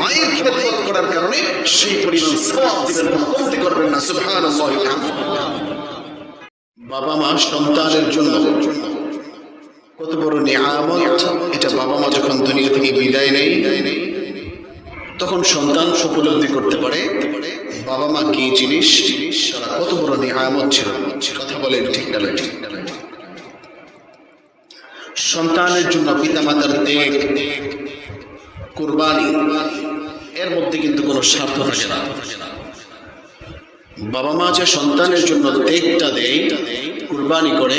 মায়ের করার কারণে না বাবা মা সন্তানের জন্য কত বড় নিয়ামত, এটা বাবা মা যখন দুনিয়া থেকে বিদায় নেই তখন সন্তান উপলব্ধি করতে পারে। বাবা মা কি জিনিস তারা কত বড় নিয়ামত ছিল, কথা বলেন ঠিক না ঠিক না সন্তানের জন্য পিতামাতার দেখ কোরবানি, এর মধ্যে কিন্তু কোনো স্বার্থ থাকে না। বাবা মা যে সন্তানের জন্য দেখটা দেয়, কুরবানি করে,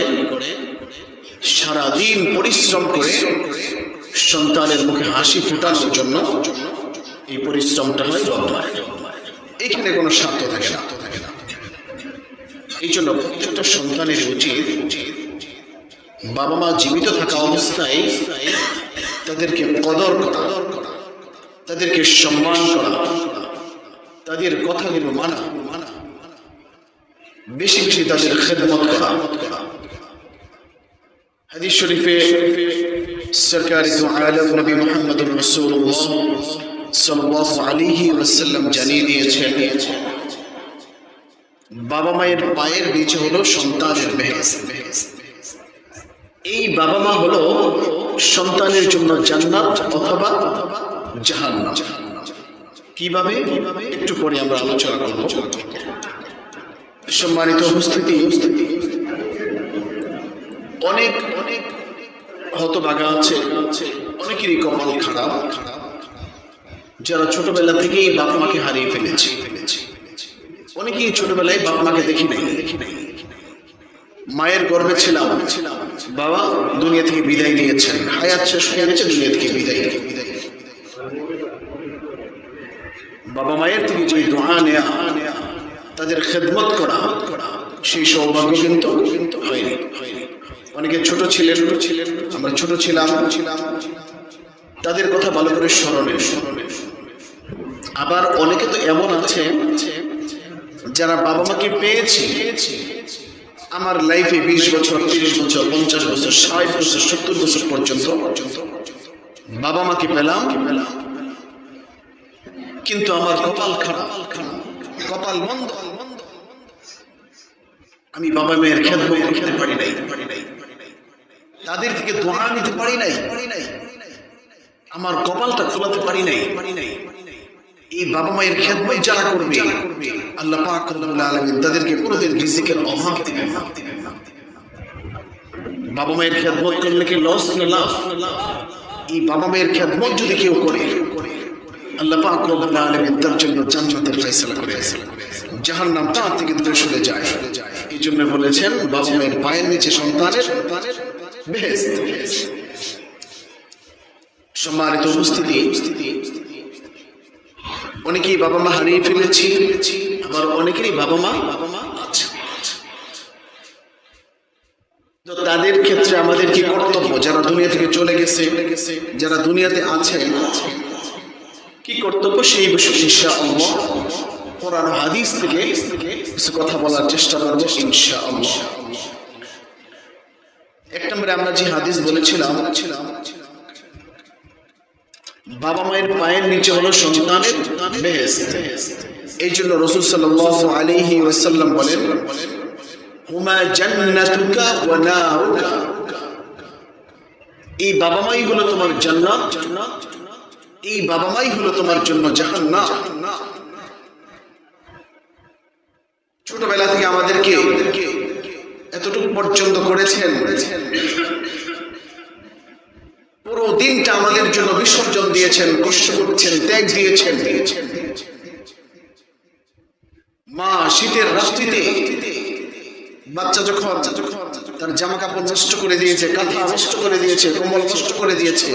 সারাদিন পরিশ্রম করে সন্তানের মুখে হাসি ফোটানোর জন্য এই পরিশ্রমটা হয় বাবা মায়ের এখানে কোনো স্বার্থ থাকে না। এই জন্য প্রত্যেকটা সন্তানের উচিত উচিত বাবা মা জীবিত থাকা অবস্থায় তাদেরকে কদর করা, তাদেরকে সম্মান করা, তাদের কথাগুলো মানা, বেশি বেশি তাদের খেদমত করা। হাদিস শরীফে সরকারি আলম নবী মোহাম্মদ রসুল্লাহ সাল্লাল্লাহু আলাইহি ওয়াসাল্লাম জানিয়ে দিয়েছে বাবা মায়ের পায়ের নিচে হলো সন্তানের বেহেশত। এই বাবা মা হলো সন্তানের জন্য জান্নাত অথবা জাহান্নাম। কীভাবে? একটু পরে আমরা আলোচনা করব। সম্মানিত উপস্থিতি, অনেক অনেক হতভাগা আছে, অনেকেরই কপাল খারাপ। যারা ছোটবেলা থেকেই বাপ মাকে হারিয়ে ফেলেছে। অনেকেই ছোটবেলায় বাপ মাকে দেখি নাই। মায়ের গর্ভে ছিলাম। বাবা, দুনিয়া থেকে বিদায় নিয়েছেন। হায়াত শেষ হয়ে গেছে, দুনিয়া থেকে বিদায় বিদায় বাবা মায়ের থেকে যে দোয়া নেয়া, তাদের খেদমত করা, সেই সৌভাগ্য কিন্তু হয়নি। অনেকে ছোট ছিলেন ছিলেন আমরা ছোট ছিলাম। ছিলাম তাদের কথা ভালো করে স্মরণে। স্মরণে আবার অনেকে তো এমন আছে যারা বাবা মাকে পেয়েছে আমার লাইফে বিশ বছর, তিরিশ বছর, পঞ্চাশ বছর, ষাট বছর, সত্তর বছর পর্যন্ত বাবা মাকে পেলাম। কিন্তু আমার কপাল খারাপ, কপাল মন্দ। আমি বাবা মায়ের খেদমত করতে পারি নাই। তাদের থেকে দোয়া নিতে পারি নাই। আমার কপালটা খোলাতে পারি নাই পারি নাই। এই বাবা মায়ের খেদমত যারা করবে, আল্লাহ পাক রব্বুল আলামিন তাদেরকে কোনোদিন রিজিকের অভাব দিবেন না। বাবা মায়ের খেদমত করলে কি লস না লাভ? এই বাবা মায়ের খেদমত যদি কেউ করে, আল্লাহ পাক রব্বুল আলামিন তার জন্য জান্নাতের ফয়সালা করে জাহান্নাম তার থেকে দূরে সরে যায়। এই জন্য বলেছেন, বাবা মায়ের পায়ের নিচে সন্তানের সম্মানিত উপস্থিতি অনেকেই বাবা মা হারিয়ে ফেলেছি। আবার অনেকেরই বাবা মা বাবা মা আছে তাদের ক্ষেত্রে আমাদের কি কর্তব্য? যারা দুনিয়া থেকে চলে গেছে, যারা দুনিয়াতে আছে, কি কর্তব্য? সেই বিষয়ে ইনশা আল্লাহ হাদিস থেকে কিছু কথা বলার চেষ্টা করব ইনশা এক নম্বরে আমরা যে হাদিস বলেছিলাম বাবা মায়ের পায়ের নিচে হলো সন্তানের বেহেশত। এই জন্য রসুল সাল্লাল্লাহু আলাইহি ওয়াসাল্লাম বলেন, হুমা জান্নাতুকা ওয়া নারুকা? এই বাবা মাই হলো তোমার জান্নাত, এই বাবা মাই হলো তোমার জন্য জাহান্নাম। ছোটবেলা থেকে আমাদেরকে এতটুকু পর্যন্ত করেছেন দিনটা আমাদের জন্য বিসর্জন দিয়েছেন, কষ্ট করেছেন, ত্যাগ দিয়েছেন। মা শীতের রাত্রিতে বাচ্চা যখন তার জামা কাপড় নষ্ট করে দিয়েছে, কাঁথা নষ্ট করে দিয়েছে, কোমল নষ্ট করে দিয়েছে,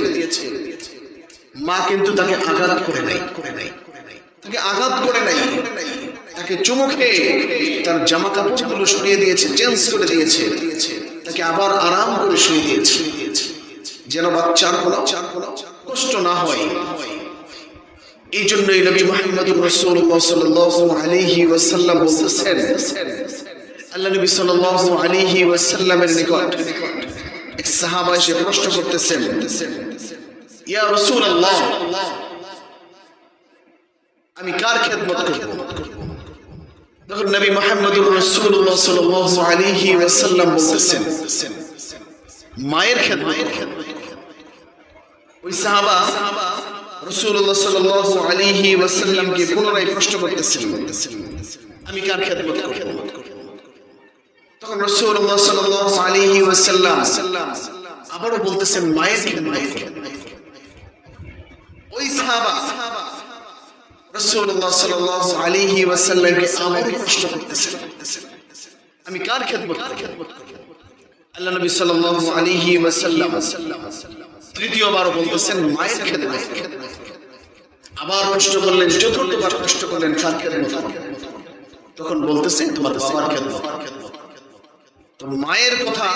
মা কিন্তু তাকে আঘাত করে নাই। তাকে আঘাত করে নাই। তাকে চুমু খেয়ে তার জামা কাপড়গুলো সরিয়ে দিয়েছে, চেঞ্জ করে দিয়েছে। তাকে আবার আরাম করে শুয়ে দিয়েছে। যেন বাচ্চার কোনো কষ্ট না হয়। এই জন্যই নবী মোহাম্মদ রাসূলুল্লাহ সাল্লাল্লাহু আলাইহি ওয়াসাল্লাম বলতেছেন, আল্লাহ নবী সাল্লাল্লাহু আলাইহি ওয়াসাল্লামের নিকট এক সাহাবা এসে প্রশ্ন করতেছেন, ইয়া রাসূলুল্লাহ, আমি কার খেদমত করব? তখন নবী মুহাম্মদুর রাসূলুল্লাহ সাল্লাল্লাহু আলাইহি ওয়াসাল্লাম বলতেছেন, মায়ের খেদমত ওই সাহাবা রাসূলুল্লাহ সাল্লাল্লাহু আলাইহি ওয়াসাল্লামকে পুনরায় প্রশ্ন করতেছেন আমি কার খেদমত করব? তখন রাসূলুল্লাহ সাল্লাল্লাহু আলাইহি ওয়াসাল্লাম আবারও বলতেছেন, মায়ের খেদমত ওই সাহাবা রাসূলুল্লাহ সাল্লাল্লাহু আলাইহি ওয়াসাল্লামকে আবারও প্রশ্ন করতেছেন আমি কার খেদমত করব? আল্লাহ নবী সাল্লাল্লাহু আলাইহি ওয়াসাল্লাম তৃতীয়বার বলতেছেন, মায়ের খেদমত আবার প্রশ্ন করলেন, চতুর্থবার প্রশ্ন করলেন তখন বলতেছে তোমার বাবার তো মায়ের কথা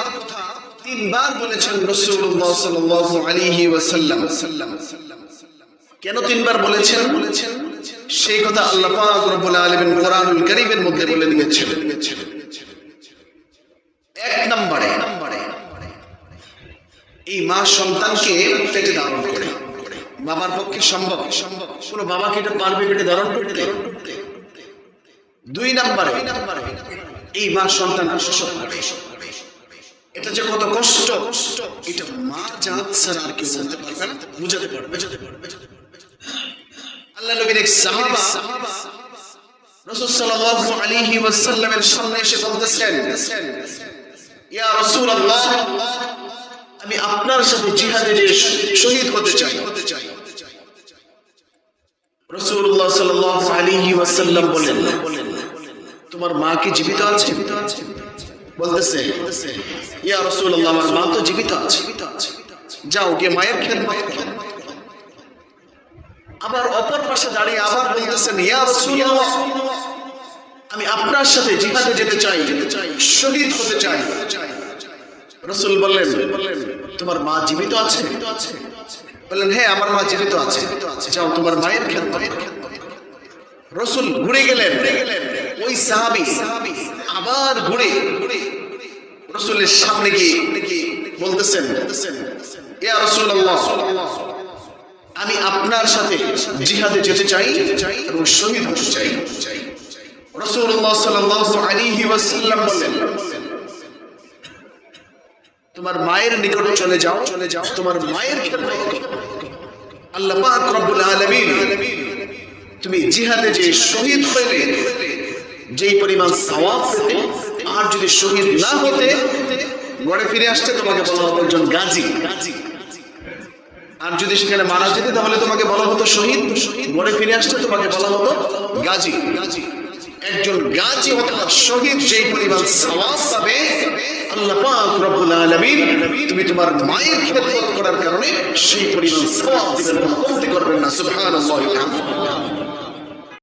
তিনবার বলেছেন ওয়াসাল্লাম। কেন তিনবার বলেছেন বলেছেন? সেই কথা আল্লাহ পাক রব্বুল আলামিন কোরআনুল কারীমের মধ্যে বলে দিয়েছেন। এক নম্বরে এই মা সন্তানকে পেটে ধারণ করে। বাবার পক্ষে সম্ভব। সম্ভব কোন এটা পারবে পেটে ধারণ করতে? দুই নম্বরে, এই মা সন্তান এটা যে কত কষ্ট, এটা মা জাত ছাড়া আর কেউ বলতে পারবে না। বুঝাতে পারবে। আল্লাহ নবীর এক সাহাবা রাসূল সাল্লাল্লাহু আলাইহি ওয়াসাল্লামের সামনে এসে বলতেছেন, ইয়া আমি আপনার সাথে জিহাদে যে শহীদ হতে চাই। আলাইহি ওয়াসাল্লাম বলেন, তোমার মা কি জীবিত আছে? বলতেছে, ইয়া রাসূলুল্লাহ, আমার মা তো জীবিত আছে। যাও মায়ের আবার অপর পাশে দাঁড়িয়ে আবার বলতেছেন, ইয়া আমি আপনার সাথে জিহাদে যেতে চাই, শহীদ হতে চাই। রসুল বললেন তোমার মা জীবিত আছে? বললেন হ্যাঁ আমার মা জীবিত আছে। যাও, তোমার মায়ের খেদমত রসুল ঘুরে গেলেন। ওই সাহাবি আবার ঘুরে রসুলের সামনে গিয়ে বলতেছেন, ইয়া রাসূলুল্লাহ, আমি আপনার সাথে জিহাদে যেতে চাই এবং শহীদ হতে চাই। রাসূলুল্লাহ সাল্লাল্লাহু আলাইহি ওয়াসাল্লাম বললেন তোমার মায়ের নিকট চলে যাও চলে যাও। তোমার মায়ের আল্লাহ পাক রব্বুল আলামিন তুমি জিহাদে যে শহীদ হইলে পরিমাণ সওয়াব পেতে, আর যদি শহীদ না হতে, ঘরে ফিরে আসতে তোমাকে বলা হতো একজন গাজী। আর যদি সেখানে মারা যেতে, তাহলে তোমাকে বলা হতো শহীদ। ঘরে ফিরে আসতে তোমাকে বলা হতো গাজী গাজী। একজন গাজী অথবা শহীদ যেই পরিমাণ সওয়াব পাবে আল্লাহ পাক রব্বুল আলামিন তুমি তোমার মায়ের খেদমত করার কারণে সেই করবেন না সুবহানাল্লাহি